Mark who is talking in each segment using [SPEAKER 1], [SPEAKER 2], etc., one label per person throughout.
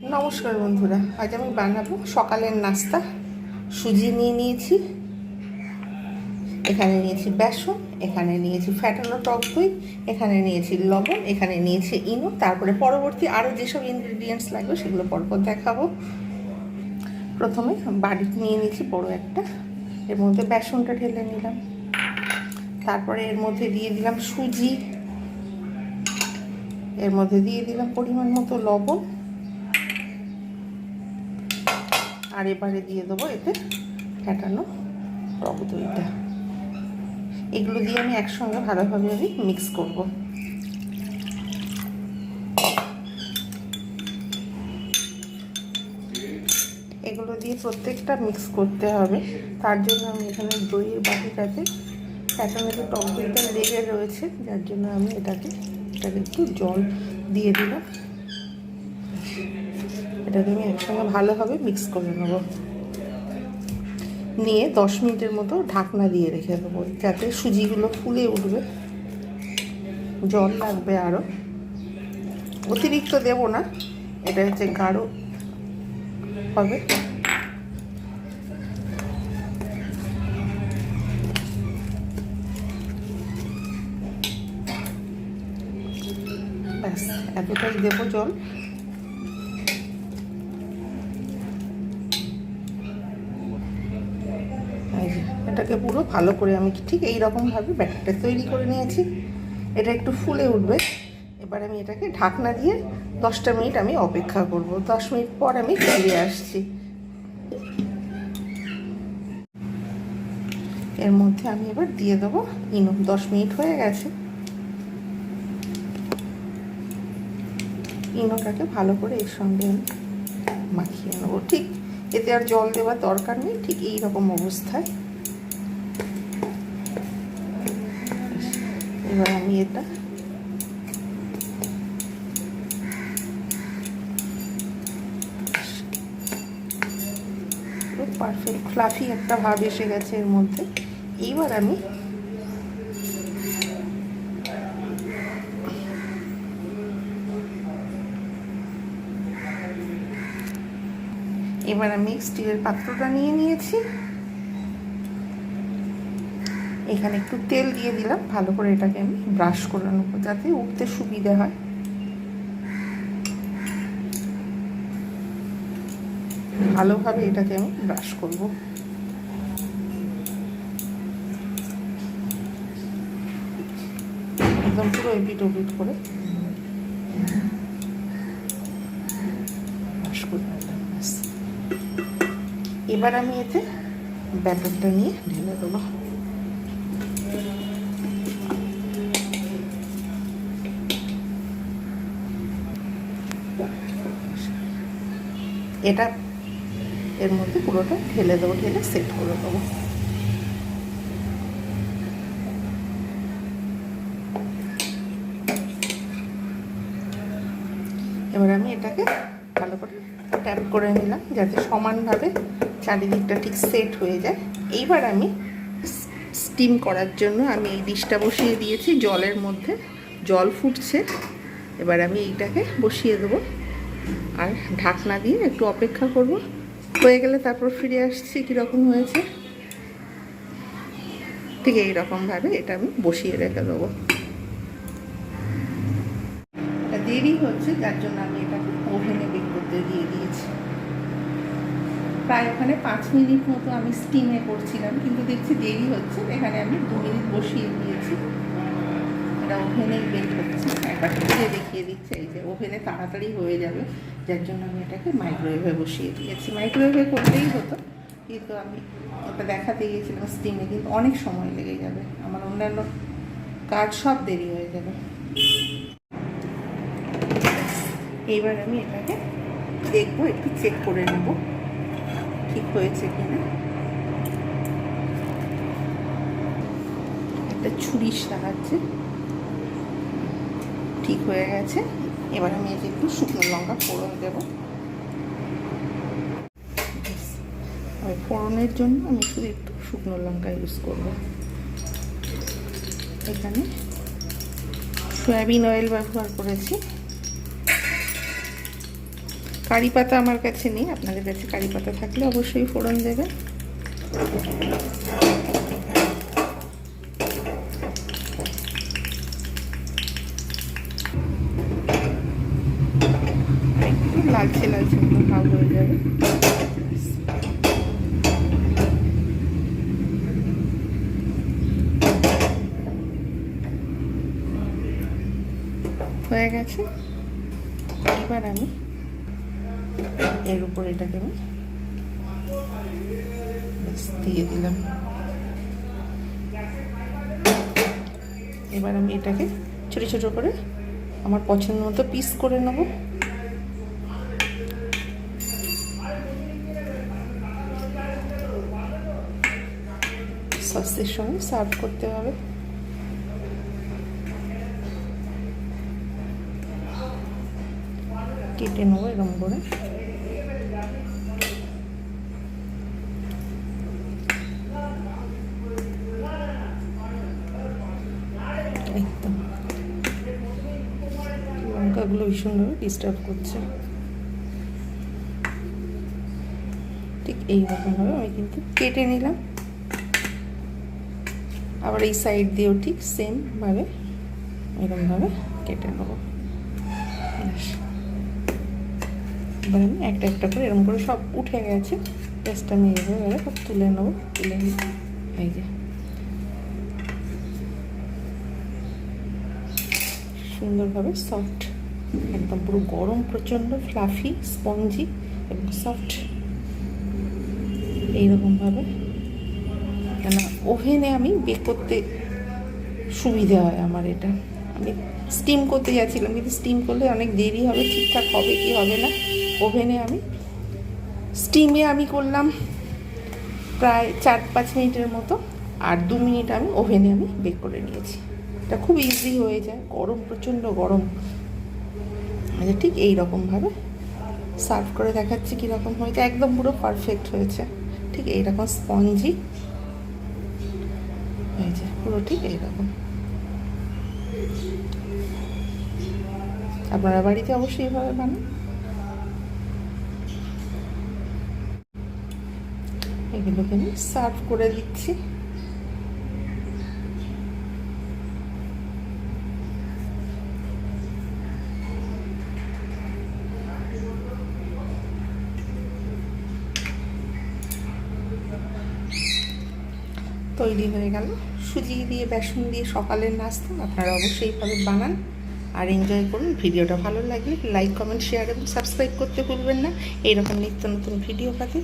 [SPEAKER 1] নমস্কার বন্ধুরা, আজ আমি বানাবো সকালের নাস্তা। সুজি নিয়ে নিয়েছি, এখানে নিয়েছি বেসন, এখানে নিয়েছি ফ্যাটানো টক দই, এখানে নিয়েছি লবণ, এখানে নিয়েছি ইনো, তারপরে পরবর্তী আরও যেসব ইনগ্রিডিয়েন্টস লাগবে সেগুলো পরপর দেখাবো। প্রথমে বাড়িতে নিয়ে নিয়েছি বড় একটা, এর মধ্যে বেসনটা ঢেলে নিলাম। তারপরে এর মধ্যে দিয়ে দিলাম সুজি, এর মধ্যে দিয়ে দিলাম পরিমাণ মতো লবণ আর এবারে দিয়ে দেবো এতে ফ্যাটানো টক দইটা। এগুলো দিয়ে আমি একসঙ্গে ভালোভাবে আমি মিক্স করব। এগুলো দিয়ে প্রত্যেকটা মিক্স করতে হবে। তার জন্য আমি এখানে দইয়ের বাটিটাতে ফ্যাটানো যে টক দইটা লেগে রয়েছে, যার জন্য আমি এটাকে এটাকে একটু জল দিয়ে দিলাম। এটাকে আমি একসঙ্গে ভালোভাবে মিক্স করে নেব। নিয়ে দশ মিনিটের মতো ঢাকনা দিয়ে রেখে দেবো, যাতে সুজিগুলো ফুলে উঠবে। জল লাগবে আরও অতিরিক্ত দেব না, এটা হচ্ছে গাঢ় হবে। ব্যাস, এতটাই দেবো জল এই যে, এটাকে পুরো ভালো করে আমি ঠিক এই রকমভাবে ব্যাটারটা তৈরি করে নিয়েছি। এটা একটু ফুলে উঠবে। এবার আমি এটাকে ঢাকনা দিয়ে দশটা মিনিট আমি অপেক্ষা করব। দশ মিনিট পর আমি ফিরে আসছি। এর মধ্যে আমি এবার দিয়ে দেবো ইনো। দশ মিনিট হয়ে গেছে। ইনোটাকে ভালো করে এর সঙ্গে আমি মাখিয়ে নেব। ঠিক, এতে আর জল দেওয়ার দরকার নেই। ঠিক এই রকম অবস্থায় এবার আমি এটা পারফেক্ট ফ্লাফি একটা ভাব এসে গেছে এর মধ্যে। এইবার আমি এবার আমি স্টিলের পাত্রটা নিয়ে নিয়েছি। এখানে একটু তেল দিয়ে দিলাম। ভালো করে এটাকে আমি ব্রাশ করে নেব যাতে উঠতে সুবিধা হয়। ভালোভাবে এটাকে আমি ব্রাশ করব। একদম পুরো এপিট ওপিট করে করে এবার আমি এতে ব্যাটারটা নিয়ে ঢেলে দেবো। এটা এর মধ্যে পুরোটা ঢেলে দেবো, ঢেলে সেট করে দেবো। এবার আমি এটাকে ভালো করে ট্যাপ করে নিলাম, যাতে সমানভাবে চারিদিকটা ঠিক সেট হয়ে যায়। এইবার আমি স্টিম করার জন্য আমি এই ডিশটা বসিয়ে দিয়েছি, জলের মধ্যে জল ফুটছে। এবার আমি এইটাকে বসিয়ে দেবো। আর ঢাকনা দিয়ে একটু অপেক্ষা করব। হয়ে গেলে তারপর ফিরে আসছি কীরকম হয়েছে? ঠিক এই রকমভাবে এটা আমি বসিয়ে রেখে দেবো। এটা দেরি হচ্ছে, যার জন্য আমি এটাকে ওভেনে বেক করতে দিয়ে দিয়েছি। প্রায় ওখানে পাঁচ মিনিট মতো আমি স্টিমে করছিলাম, কিন্তু দেখছি দেরি হচ্ছে, এখানে আমি দু মিনিট বসিয়ে দিয়েছি। এটা ওভেনেই বেক হচ্ছে একবার খুলে দেখিয়ে দিচ্ছে, এই যে ওভেনে তাড়াতাড়ি হয়ে যাবে, যার জন্য আমি এটাকে মাইক্রোওয়েভে বসিয়ে দিয়েছি। মাইক্রোওয়েভে করতেই হতো, কিন্তু আমি ওটা দেখাতে গিয়েছিলাম স্টিমে কিন্তু অনেক সময় লেগে যাবে। আমার অন্যান্য কাজ সব দেরি হয়ে যাবে। এইবার আমি এটাকে দেখব, একটু চেক করে নেব, ঠিক হয়েছে কিনা। একটা ছুরির সাহায্যে ঠিক হয়ে গেছে। এবার আমি এতে একটু শুকনো লঙ্কা ফোড়ন দেব। আর ফোড়নের জন্য আমি শুধু একটু শুকনো লঙ্কা ইউজ করব। এখানে সয়াবিন অয়েল ব্যবহার করেছি। কারি পাতা আমার কাছে নেই। আপনাদের কাছে কারি পাতা থাকলে অবশ্যই ফোড়ন দেবেন। একটু লালচে লালচে হয়ে যাবে। হয়ে গেছে। এবার আমি এর উপর এটাকে আমি দিয়ে দিলাম। এবার আমি এটাকে ছোটো ছোটো করে আমার পছন্দ মতো পিস করে নেব। সসের সঙ্গে সার্ভ করতে হবে। কেটে নেব এরকম করে। একদম লঙ্কাগুলো ভীষণভাবে ডিস্টার্ব করছে। ঠিক এইরকমভাবে আমি কিন্তু কেটে নিলাম। আবার এই সাইড দিয়েও ঠিক সেমভাবে এরকমভাবে কেটে নেব। এবার আমি একটা একটা করে এরকম করে সব উঠে গেছে। জাস্ট আমি এইভাবে সব তুলে নেব, তুলে এই যে। সুন্দরভাবে সফট একদম পুরো গরম, প্রচণ্ড ফ্লাফি স্পঞ্জি এবং সফট এইরকমভাবে কেন? ওভেনে আমি বেক করতে সুবিধা হয় আমার এটা। আমি স্টিম করতে যাচ্ছিলাম, কিন্তু স্টিম করলে অনেক দেরি হবে, ঠিকঠাক হবে কি হবে না? ওভেনে আমি স্টিমে আমি করলাম প্রায় চার পাঁচ মিনিটের মতো, আর দু মিনিট আমি ওভেনে আমি বেক করে নিয়েছি। এটা খুব ইজি হয়ে যায়, গরম, প্রচণ্ড গরম। আচ্ছা ঠিক এই রকমভাবে সার্ভ করে দেখাচ্ছি কীরকম হয়েছে, একদম পুরো পারফেক্ট হয়েছে। ঠিক এইরকম স্পঞ্জি হয়েছে পুরো ঠিক এইরকম। আপনারা বাড়িতে অবশ্যই এভাবে বানান। এগুলোকে আমি সার্ভ করে দিচ্ছি। তৈরি হয়ে গেল। সুজি দিয়ে, বেসন দিয়ে সকালের নাস্তা আপনারা অবশ্যই এইভাবে বানান আর এনজয় করুন। ভিডিওটা ভালো লাগলে লাইক কমেন্ট শেয়ার এবং সাবস্ক্রাইব করতে ভুলবেন না। এইরকম নিত্য নতুন ভিডিও পাতে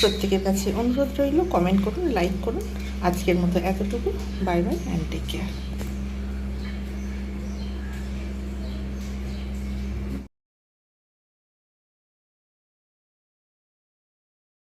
[SPEAKER 1] প্রত্যেকের কাছে অনুরোধ রইল। কমেন্ট করুন লাইক করুন। আজকের মতো এতটুকু। Bye bye and take care